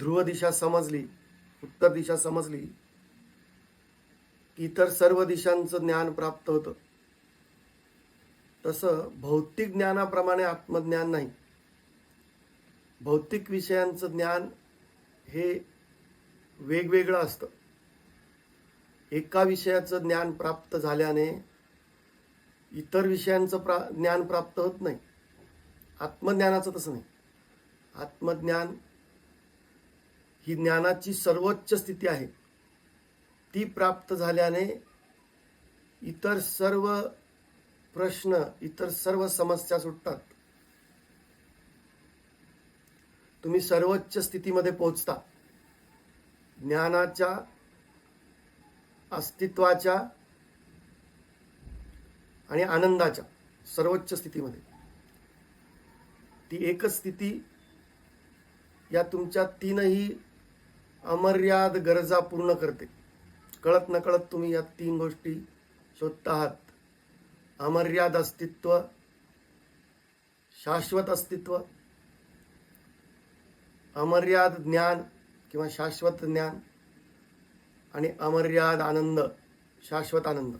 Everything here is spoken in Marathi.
ध्रुव दिशा समजली उत्तर दिशा समजली. इतर सर्व दिशांचं ज्ञान प्राप्त होतं. तसं भौतिक ज्ञानाप्रमाणे आत्मज्ञान नाही. भौतिक विषयांचं ज्ञान हे वेगवेगळं असतं. एका विषयाचं ज्ञान प्राप्त झाल्याने इतर विषयांचं प्रा ज्ञान प्राप्त होत नाही. आत्मज्ञानाचं तसं नाही. आत्मज्ञान ही ज्ञानाची सर्वोच्च स्थिती आहे. ती प्राप्त झाल्याने इतर सर्व प्रश्न इतर सर्व समस्या सुटतात. तुम्ही सर्वोच्च स्थितीमध्ये पोहोचता. ज्ञानाच्या अस्तित्वाच्या आणि आनंदाच्या सर्वोच्च स्थितीमध्ये. ती एकच स्थिती या तुमच्या तीनही अमर्याद गरजा पूर्ण करते. कळत नकळत तुम्ही या तीन गोष्टी शोधता आहात अमर्याद अस्तित्व शाश्वत अस्तित्व अमर्याद ज्ञान किंवा शाश्वत ज्ञान आणि अमर्याद आनंद शाश्वत आनंद.